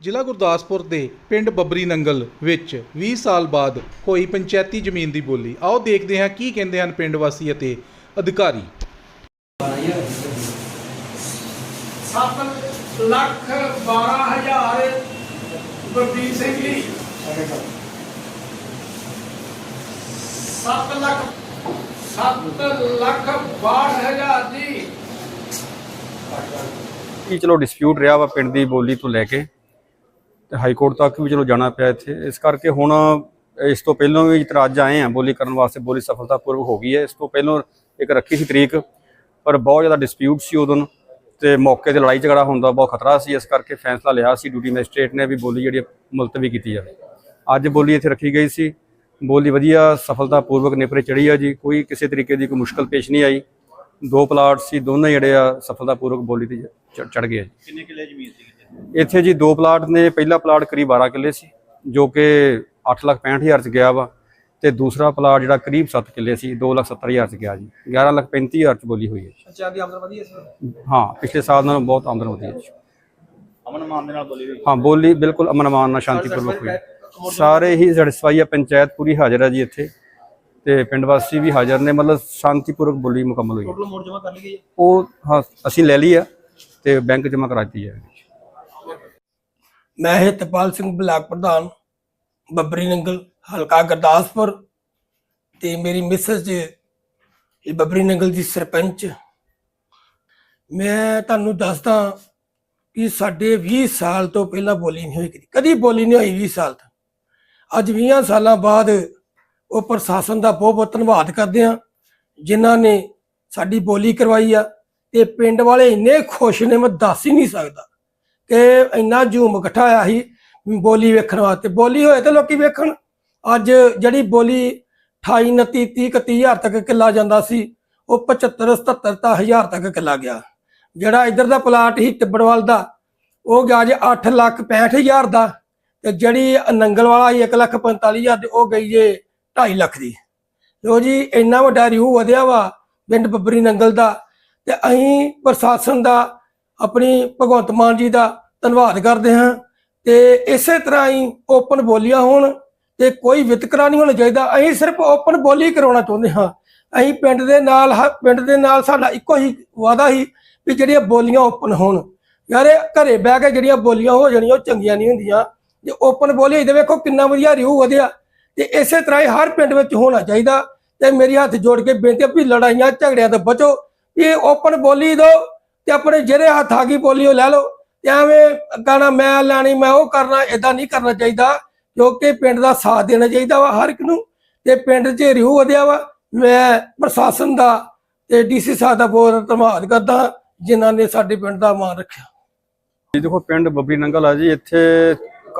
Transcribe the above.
ਜ਼ਿਲ੍ਹਾ ਗੁਰਦਾਸਪੁਰ ਦੇ ਪਿੰਡ ਬੱਬਰੀ ਨੰਗਲ ਵਿੱਚ 20 ਸਾਲ ਬਾਅਦ ਹੋਈ ਪੰਚਾਇਤੀ ਜ਼ਮੀਨ ਦੀ ਬੋਲੀ। ਆਓ ਦੇਖਦੇ ਹਾਂ ਕੀ ਕਹਿੰਦੇ ਹਨ ਪਿੰਡ ਵਾਸੀ ਅਤੇ ਅਧਿਕਾਰੀ। ਲੱਖ ਗੁਰਦੀਪ ਸਿੰਘ ਜੀ। ਲੱਖ ਲੱਖ ਜੀ। ਕੀ ਚਲੋ ਡਿਸਪਿਊਟ ਰਿਹਾ ਵਾ ਪਿੰਡ ਦੀ ਬੋਲੀ ਤੋਂ ਲੈ ਕੇ। ਤੇ ਹਾਈ ਕੋਰਟ ਤੱਕ ਵੀ ਚਲੋ ਜਾਣਾ ਪਿਆ ਇੱਥੇ। ਇਸ ਕਰਕੇ ਹੁਣ ਇਸ ਤੋਂ ਪਹਿਲਾਂ ਵੀ ਜਿੱਤਰ ਅੱਜ ਆਏ ਆ, ਬੋਲੀ ਕਰਨ ਵਾਸਤੇ ਬੋਲੀ ਸਫਲਤਾਪੂਰਵਕ ਹੋ ਗਈ ਹੈ। ਇਸ ਤੋਂ ਪਹਿਲਾਂ ਇੱਕ ਰੱਖੀ ਸੀ ਤਰੀਕ, ਪਰ ਬਹੁਤ ਜ਼ਿਆਦਾ ਡਿਸਪਿਊਟ ਸੀ ਉਦੋਂ ਤੇ ਮੌਕੇ ਤੇ ਲੜਾਈ ਝਗੜਾ ਹੋਣ ਦਾ ਬਹੁਤ ਖਤਰਾ ਸੀ। ਇਸ ਕਰਕੇ ਫੈਸਲਾ ਲਿਆ ਸੀ ਡਿਊਟੀ ਮੈਜਿਸਟ੍ਰੇਟ ਨੇ ਵੀ ਬੋਲੀ ਜਿਹੜੀ ਮੁਲਤਵੀ ਕੀਤੀ ਜਾਵੇ। ਅੱਜ ਬੋਲੀ ਇੱਥੇ ਰੱਖੀ ਗਈ ਸੀ। ਬੋਲੀ ਵਧੀਆ, ਸਫਲਤਾਪੂਰਵਕ ਨਿਪਰੇ ਚੜੀ ਆ ਜੀ। ਕੋਈ ਕਿਸੇ ਤਰੀਕੇ ਦੀ ਕੋਈ ਮੁਸ਼ਕਲ ਪੇਸ਼ ਨਹੀਂ ਆਈ। ਦੋ ਪਲਾਟ ਸੀ, ਦੋਨੇ ਜਿਹੜੇ ਆ ਸਫਲਤਾਪੂਰਵਕ ਬੋਲੀ ਤੇ ਚੜ ਗਏ ਆ ਜੀ। ਕਿੰਨੇ ਕਿੱਲੇ ਜ਼ਮੀਨ ਸੀ ਇੱਥੇ ਜੀ ਦੋ ਪਲਾਟ ਨੇ ਪਹਿਲਾ ਪਲਾਟ ਕਰੀਬ 12 ਕਿੱਲੇ ਸੀ ਜੋ ਕਿ 865000 ਚ ਗਿਆ ਵਾ ਤੇ ਦੂਸਰਾ ਪਲਾਟ ਜਿਹੜਾ ਕਰੀਬ 7 ਕਿੱਲੇ ਸੀ 270000 ਚ ਗਿਆ ਜੀ 1135000 ਚ ਬੋਲੀ ਹੋਈ ਹੈ ਜੀ। ਅੱਛਾ ਦੀ ਆਮਦਨ ਵਧੀਆ ਸੀ ਹਾਂ ਪਿਛਲੇ ਸਾਲ ਨਾਲੋਂ ਬਹੁਤ ਆਮਦਨ ਵਧੀ ਹੈ। ਅਮਨ ਮਾਨ ਦੇ ਨਾਲ ਬੋਲੀ ਹੋਈ ਹਾਂ ਬੋਲੀ ਬਿਲਕੁਲ ਅਮਨ ਅਮਾਨ ਨਾਲ ਸ਼ਾਂਤੀਪੂਰਵਕ ਹੋਈ ਸਾਰੇ ਹੀ ਸੈਟੀਸਫਾਈ ਆ ਪੰਚਾਇਤ ਪੂਰੀ ਹਾਜ਼ਰ ਹੈ ਜੀ ਇੱਥੇ ਤੇ ਪਿੰਡ ਵਾਸੀ ਵੀ ਹਾਜ਼ਰ ਨੇ ਮਤਲਬ ਸ਼ਾਂਤੀਪੂਰਵਕ ਬੋਲੀ ਮੁਕੰਮਲ ਹੋਈ ਹੈ। ਟੋਟਲ ਮੋੜ ਜਮਾ ਕਰ ਲਈ ਗਈ ਹੈ ਉਹ ਹਾਂ ਅਸੀਂ ਲੈ ਲਈ ਆ ਤੇ ਬੈਂਕ ਜਮ੍ਹਾਂ ਕਰਾ ਦਿੱਤੀ ਹੈ ਮੈਂ ਹਿਤਪਾਲ ਸਿੰਘ ਬਲਾਕ ਪ੍ਰਧਾਨ, ਬੱਬਰੀ ਨੰਗਲ, ਹਲਕਾ ਗੁਰਦਾਸਪੁਰ ਤੇ ਮੇਰੀ ਮਿਸਸ ਜੀ, ਇਹ ਬੱਬਰੀ ਨੰਗਲ ਦੀ ਸਰਪੰਚ। ਮੈਂ ਤੁਹਾਨੂੰ ਦੱਸਦਾ ਕਿ ਸਾਡੇ 20 ਸਾਲ ਤੋਂ ਪਹਿਲਾਂ ਬੋਲੀ ਨਹੀਂ ਹੋਈ ਕਦੀ ਕਦੀ ਬੋਲੀ ਨਹੀਂ ਹੋਈ 20 ਸਾਲ ਤੋਂ। ਅੱਜ 20 ਸਾਲਾਂ ਬਾਅਦ ਉਹ ਪ੍ਰਸ਼ਾਸਨ ਦਾ ਬਹੁਤ ਬਹੁਤ ਧੰਨਵਾਦ ਕਰਦੇ ਆ ਜਿਨ੍ਹਾਂ ਨੇ ਸਾਡੀ ਬੋਲੀ ਕਰਵਾਈ ਆ ਤੇ ਪਿੰਡ ਵਾਲੇ ਇੰਨੇ ਖੁਸ਼ ਨੇ, ਮੈਂ ਦੱਸ ਹੀ ਨਹੀਂ ਸਕਦਾ। ਕਿ ਇੰਨਾ ਜੂਮ ਇਕੱਠਾ ਆਇਆ ਸੀ ਬੋਲੀ ਵੇਖਣ ਵਾਸਤੇ। ਬੋਲੀ ਹੋਏ ਤੇ ਲੋਕੀ ਵੇਖਣ। ਅੱਜ ਜਿਹੜੀ ਬੋਲੀ 28 29 30 31 ਹਜ਼ਾਰ ਤੱਕ ਕਿੱਲਾ ਜਾਂਦਾ ਸੀ, ਉਹ 75 77 ਹਜ਼ਾਰ ਤੱਕ ਕਿੱਲਾ ਗਿਆ। ਜਿਹੜਾ ਇਧਰ ਦਾ ਪਲਾਟ ਸੀ ਤਿੱਬੜਵਾਲ ਦਾ, ਉਹ ਗਿਆ ਜੇ 8 ਲੱਖ 65 ਹਜ਼ਾਰ ਦਾ, ਤੇ ਜਿਹੜੀ ਨੰਗਲ ਵਾਲਾ ਸੀ 1 ਲੱਖ 45 ਹਜ਼ਾਰ ਦੀ, ਉਹ ਗਈ ਜੇ 2.5 ਲੱਖ ਦੀ। ਲੋ ਜੀ, ਇੰਨਾ ਵੱਡਾ ਰਿਊ ਵਧਿਆ ਵਾ ਪਿੰਡ ਬੱਬਰੀ ਨੰਗਲ ਦਾ, ਤੇ ਅਸੀਂ ਪ੍ਰਸ਼ਾਸਨ ਦਾ, ਆਪਣੀ ਭਗਵੰਤ ਮਾਨ ਜੀ ਦਾ ਧੰਨਵਾਦ ਕਰਦੇ ਹਾਂ। ਤੇ ਇਸੇ ਤਰ੍ਹਾਂ ਹੀ ਓਪਨ ਬੋਲੀਆਂ ਹੋਣ ਤੇ ਕੋਈ ਵਿਤਕਰਾ ਨਹੀਂ ਹੋਣਾ ਚਾਹੀਦਾ। ਅਸੀਂ ਸਿਰਫ ਓਪਨ ਬੋਲੀ ਕਰਾਉਣਾ ਚਾਹੁੰਦੇ ਹਾਂ। ਅਸੀਂ ਪਿੰਡ ਦੇ ਨਾਲ ਹ- ਪਿੰਡ ਦੇ ਨਾਲ ਸਾਡਾ ਇੱਕੋ ਹੀ ਵਾਦਾ ਹੀ ਵੀ ਜਿਹੜੀਆਂ ਬੋਲੀਆਂ ਓਪਨ ਹੋਣ। ਯਾਰ ਇਹ ਘਰੇ ਬਹਿ ਕੇ ਜਿਹੜੀਆਂ ਬੋਲੀਆਂ ਹੋ ਜਾਣੀਆਂ, ਉਹ ਚੰਗੀਆਂ ਨਹੀਂ ਹੁੰਦੀਆਂ। ਜੇ ਓਪਨ ਬੋਲੀ ਇਹਦੇ ਵੇਖੋ ਕਿੰਨਾ ਵਧੀਆ ਰਿਊ ਵਧਿਆ। ਤੇ ਇਸੇ ਤਰ੍ਹਾਂ ਹੀ ਹਰ ਪਿੰਡ ਵਿੱਚ ਹੋਣਾ ਚਾਹੀਦਾ। ਤੇ ਮੇਰੀ ਹੱਥ ਜੋੜ ਕੇ ਬੇਨਤੀ ਵੀ ਲੜਾਈਆਂ ਝਗੜਿਆਂ ਤੋਂ ਬਚੋ। ਇਹ ਓਪਨ ਬੋਲੀ ਦਿਓ ਤੇ ਆਪਣੇ ਜਿਹੜੇ ਹੱਥ ਆ ਗਈ ਬੋਲੀ ਉਹ ਲੈ ਲਓ। ਐਵੇਂ ਕਹਣਾ ਮੈਂ ਲੈਣੀ, ਮੈਂ ਉਹ ਕਰਨਾ ਇਦਾਂ ਨਹੀਂ ਕਰਨਾ ਚਾਹੀਦਾ। ਕਿਉਂਕਿ ਪਿੰਡ ਦਾ ਸਾਥ ਦੇਣਾ ਚਾਹੀਦਾ ਵਾ ਹਰ ਇੱਕ ਨੂੰ। ਤੇ ਪਿੰਡ 'ਚ ਰਿਊ ਵਧਿਆ ਵਾ। ਮੈਂ ਪ੍ਰਸ਼ਾਸਨ ਦਾ ਤੇ ਡੀਸੀ ਸਾਹਿਬ ਦਾ ਬਹੁਤ ਧੰਨਵਾਦ ਕਰਦਾ, ਜਿਨ੍ਹਾਂ ਨੇ ਸਾਡੇ ਪਿੰਡ ਦਾ ਮਾਣ ਰੱਖਿਆ। ਜੀ ਦੇਖੋ, ਪਿੰਡ ਬੱਬਰੀ ਨੰਗਲ ਆ ਜੀ। ਇੱਥੇ